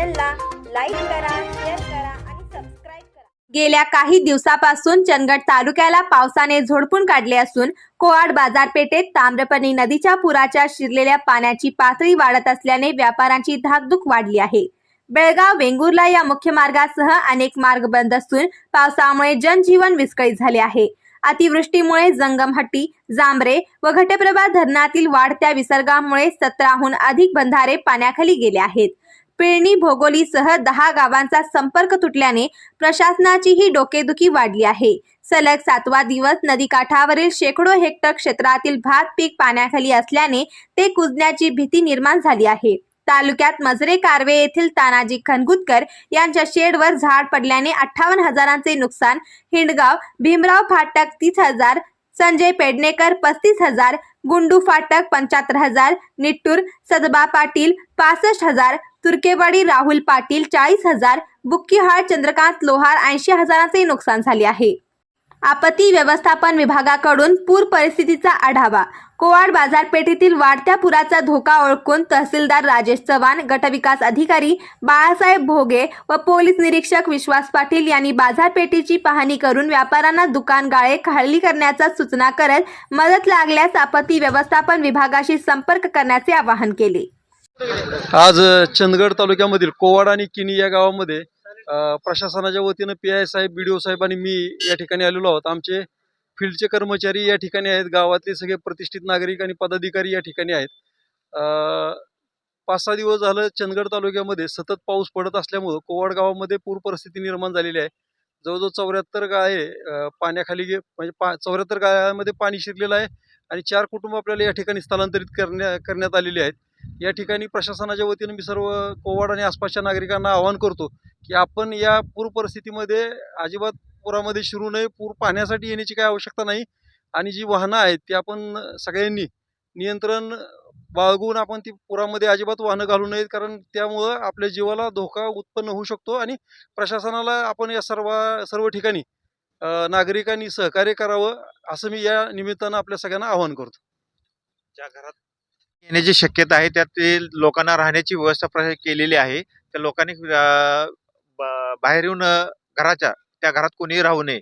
चॅनलला लाईक करा शेअर करा आणि सबस्क्राईब करा. गेल्या काही दिवसापासून चंदगड तालुक्याला पावसाने झोडपून काढले असून कोआड बाजारपेठेत ताम्रपणी नदीच्या पुराच्या शिरलेल्या पाण्याची पातळी वाढत असल्याने व्यापाऱ्यांची धाकधूक वाढली आहे. बेळगाव वेंगुर्ला या मुख्य मार्गासह अनेक मार्ग बंद असून पावसामुळे जनजीवन विस्कळीत झाले आहे. अतिवृष्टीमुळे जंगमहट्टी जांभरे व घटप्रभा धरणातील वाढत्या विसर्गामुळे सतराहून अधिक बंधारे पाण्याखाली गेले आहेत. पिळणी भोगोलीसह दहा गावांचा संपर्क तुटल्याने प्रशासनाचीही डोकेदुखी वाढली आहे. सलग सातवा दिवस नदीकाठावरील शेकडो हेक्टर क्षेत्रातील भात पीक पाण्याखाली असल्याने ते कुजण्याची भीती निर्माण झाली आहे. तालुक्यात मजरे कारवे येथील तानाजी खनगुतकर यांच्या शेडवर झाड पडल्याने अठ्ठावन्न हजारांचे नुकसान. हिंडगाव भीमराव फाटक तीस हजार संजय पेडणेकर पस्तीस हजार गुंडू फाटक पंच्याहत्तर हजार निट्टूर सदबा पाटील पासष्ट हजार तुर्केवाडी राहुल पाटील चाळीस हजार बुक्कीहाळ चंद्रकांत लोहार ऐंशी हजारांचे नुकसान झाले आहे. आपत्ती व्यवस्थापन विभागाकडून पूर परिस्थितीचा आढावा. कोवाड बाजारपेठेतील वाढत्या पुराचा धोका ओळखून तहसीलदार राजेश चव्हाण गटविकास अधिकारी बाळासाहेब भोगे व पोलीस निरीक्षक विश्वास पाटील यांनी बाजारपेठेची पाहणी करून व्यापाऱ्यांना दुकान गाळे खाली करण्याचा सूचना करत मदत लागल्यास आपत्ती व्यवस्थापन विभागाशी संपर्क करण्याचे आवाहन केले. आज चंदगड तालुक्यामधील कोवाड आणि किनी या गावामध्ये प्रशासनाच्या वतीनं पी आय साहेब बी डी ओ साहेब आणि मी या ठिकाणी आलेलो आहोत. आमचे फील्डचे कर्मचारी या ठिकाणी आहेत. गावातले सगळे प्रतिष्ठित नागरिक आणि पदाधिकारी या ठिकाणी आहेत. पाच सहा दिवस झालं चंदगड तालुक्यामध्ये सतत पाऊस पडत असल्यामुळं कोवाड गावामध्ये पूर परिस्थिती निर्माण झालेली आहे. जवळजवळ चौऱ्याहत्तर गाळे पाण्याखाली गे म्हणजे पा चौऱ्याहत्तर गाळ्यामध्ये पाणी शिरलेलं आहे आणि चार कुटुंब आपल्याला या ठिकाणी स्थलांतरित करण्या करण्यात आलेली आहेत. या ठिकाणी प्रशासनाच्या वतीनं मी सर्व कोवाड आणि आसपासच्या नागरिकांना आवाहन करतो की आपण या पूर परिस्थितीमध्ये अजिबात पुरामध्ये शिरू नये. पूर पाहण्यासाठी येण्याची काही आवश्यकता नाही. आणि जी वाहनं आहेत ती आपण सगळ्यांनी नियंत्रण बाळगून आपण ती पुरामध्ये अजिबात वाहनं घालू नयेत. कारण त्यामुळं आपल्या जीवाला धोका उत्पन्न होऊ शकतो आणि प्रशासनाला आपण या सर्व सर्व ठिकाणी नागरिकांनी सहकार्य करावं असं मी या निमित्तानं आपल्या सगळ्यांना आवाहन करतो. ज्या घरात येण्याची शक्यता आहे. त्यात लोकांना राहण्याची व्यवस्था प्र- केलेली आहे. त्या लोकांनी बाहेर येऊन घराच्या त्या घरात कोणीही राहू नये.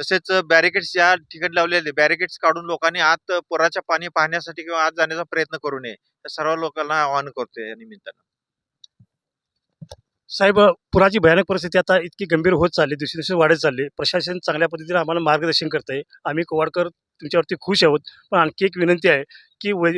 तसेच बॅरिकेड्स या ठिकाणी लावलेले बॅरिकेड्स काढून लोकांनी आत पुराच्या पाणी पाहण्यासाठी किंवा आत जाण्याचा प्रयत्न करू नये. त्या सर्व लोकांना आवाहन करतोय या निमित्तानं. साहेब पुराची भयानक परिस्थिती आता इतकी गंभीर होत चालली दिवशी दिवशी वाढत चालली. प्रशासन चांगल्या पद्धतीने आम्हाला मार्गदर्शन करत आहे आम्ही कोवाडकर तुमच्यावरती खुश आहोत. पण आणखी एक विनंती आहे. की वै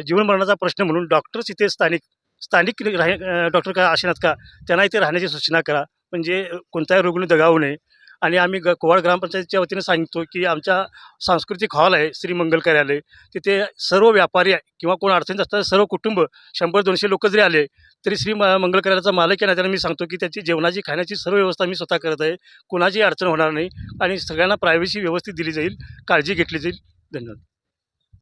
जीवन मरणाचा प्रश्न म्हणून डॉक्टर्स इथे स्थानिक स्थानिक राह डॉक्टर का असेनात का त्यांना इथे राहण्याची सूचना करा. म्हणजे कोणताही रुग्ण दगावू नये. आणि आम्ही ग कोवाड ग्रामपंचायतीच्या वतीने सांगतो की आमच्या सांस्कृतिक हॉल आहे श्री मंगल कार्यालय. तिथे सर्व व्यापारी आहे किंवा कोण अडचणीत असताना सर्व कुटुंब शंभर दोनशे लोक जरी आले तरी श्री मंगल कार्यालयाचा मालक आहे ना त्याला मी सांगतो की त्याची जेवणाची खाण्याची सर्व व्यवस्था मी स्वतः करत आहे. कोणाची अडचण होणार नाही. आणि सगळ्यांना प्रायव्हसी व्यवस्थित दिली जाईल काळजी घेतली जाईल. धन्यवाद.